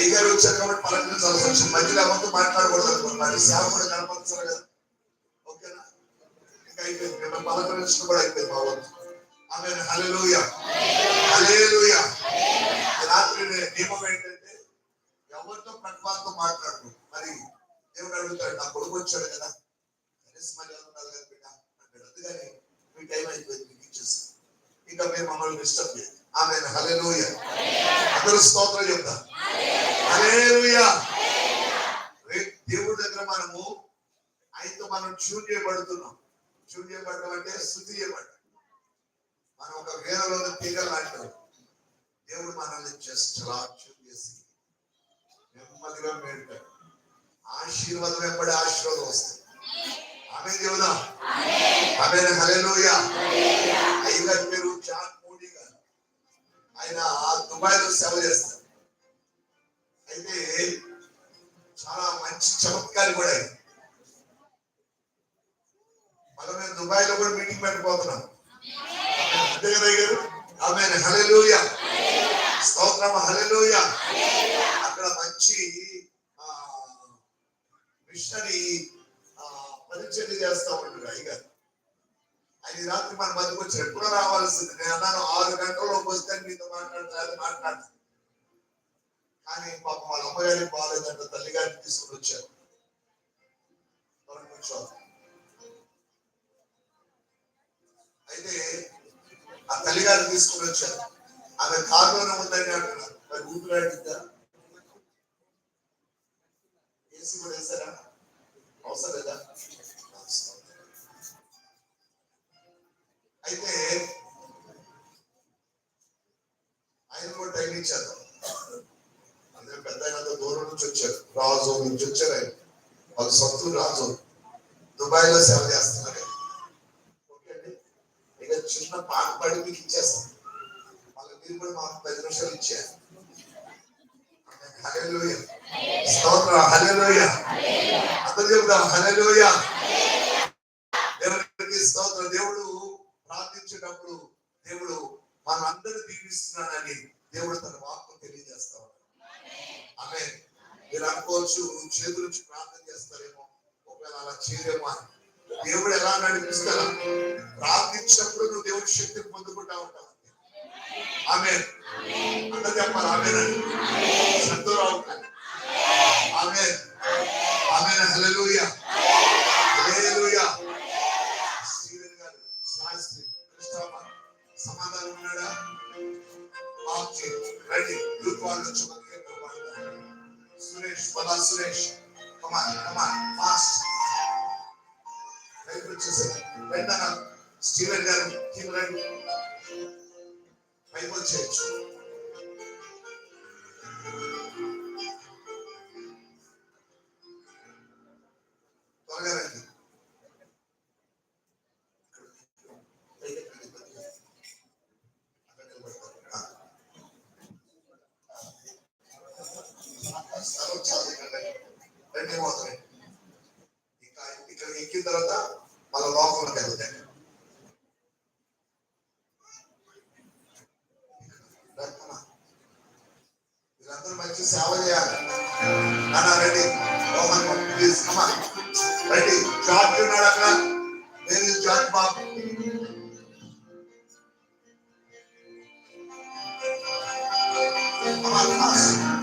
అయ్యగారు వచ్చారు కాబట్టి పలకరించాల్సి వచ్చింది. మధ్యలో ఎవరితో మాట్లాడకూడదు అనుకున్నారు సేవ కూడా కనపరచాలి కదా. ఓకేనా? ఇంకా అయిపోయింది. మేము పలకరించడం కూడా అయిపోయింది మా వంతు ఆమె హలేలుయ హలేలుయ రాత్రి నియమం ఏంటంటే ఎవరితో ప్రతిపాదతో మాట్లాడు మరి దేవుడు అడుగుతాడు నా కొడుకు వచ్చాడు కదా. కనీసం మరి ఉండాలి కదా బిడ్డ? అంటాడు. అందుకని మీ టైం అయిపోయింది మీకు ఇచ్చేసి ఇంకా మీరు మమ్మల్ని డిస్టర్బ్ చేయండి ఆమె హలేలుయ అందరూ స్తోత్రం చెప్తారు. దేవుడి దగ్గర మనము ఆయనతో మనం ట్యూన్ చేయబడుతున్నాం. ట్యూన్ చేయబడటం అంటే శుద్ధి చేయబడ్డం మనం ఒక వేలలో తీగలు అంటాం దేవుడు మనల్ని జస్ట్ అలా ట్యూన్ చేసి నెమ్మదిగా మేలుతాడు ఆశీర్వాదం వెంబడి ఆశీర్వాదం వస్తుంది. ఆమె దేవుదా ఆమె హల్లెలూయా. అయ్యగారి పేరు జాన్ మోడీ గారు. ఆయన దుబాయ్లో సేవ చేస్తారు. అయితే చాలా మంచి చమత్కారి కూడా ఆయన. మళ్ళీ మేము దుబాయ్లో కూడా మీటింగ్ పెట్టబోతున్నాం అంతే కదా గారు? ఆమె హలెలుయ స్తోత్రం. హలెలుయ అక్కడ మంచి ఆ, మిషనరీ ఆ, పరిచర్య చేస్తా ఉంటాడు అయ్యగారు ఆయన రాత్రి మన మధ్యకు వచ్చారు ఎప్పుడో రావాల్సింది? నేను అన్నాను ఆరు గంటల్లోకి వస్తే మీతో మాట్లాడతారు మాట్లాడుతుంది కానీ పాపం వాళ్ళ అమ్మగారికి బాగాలేదంట తల్లి గారిని తీసుకుని వచ్చారు. అయితే ఆ తల్లి గారిని తీసుకుని వచ్చారు. ఆమె కారులోనే ఉందని అంటున్నారు మరి ఊపిరాడిందా ఏసీ కూడా వేసారా అవసరం లేదా? అయితే ఆయన కూడా టైం ఇచ్చారు. పెద్ద ఆయన దూరం నుంచి వచ్చారు. రాజు నుంచి వచ్చారు ఆయన. వాళ్ళ సొంత రాజు. దుబాయ్లో సేవ చేస్తున్నారు. ఇక చిన్న పాట పడి మీకు ఇచ్చేస్తాం వాళ్ళ మీరు కూడా మాకు పది నిమిషాలు ఇచ్చారు హల్లెలూయా. స్తోత్రం. హల్లెలూయా. అందరూ చెబుదాం హల్లెలూయా. స్తోత్ర. దేవుడు ప్రార్థించేటప్పుడు దేవుడు మనందరూ దీవిస్తున్నాడని దేవుడు తన వాక్కు తెలియజేస్తా ఉన్నాడు ఆమె మీరు అనుకోవచ్చు చేతుల నుంచి ప్రార్థన చేస్తారేమో. ఒకవేళ అలా చేయరేమో అని. దేవుడు ఎలా నడిపిస్తారా ప్రార్థించినప్పుడు నువ్వు దేవుడి శక్తిని పొందుకుంటా ఉంటావు. ఆమె అంత చెప్పాలి. ఆమెనండి సంతోరావు ఆమె ఆమె హల్లెలూయా. హల్లెలూయా. శ్రీధర్ గారు శాస్త్రి కృష్ణమ్మ సమాధానం ఉన్నాడా? Okay ready. యూత్ సురేష్ పదా Suresh come on come on fast right వచ్చేసారు రైట్ అన్న స్టీవెన్ గారు టీమ్ రండి పైకి వచ్చేయచ్చు ధన్యవాదాలు ఇంకా ఇక్కడ ఎక్కిన తర్వాత మన లోకంలోకి వెళ్తాయి మీరందరూ మంచి సేవ చేయాలి అన్నా ready Roman please come ready George ఉన్నాడు అక్కడ నేను George Babu Come on, come on.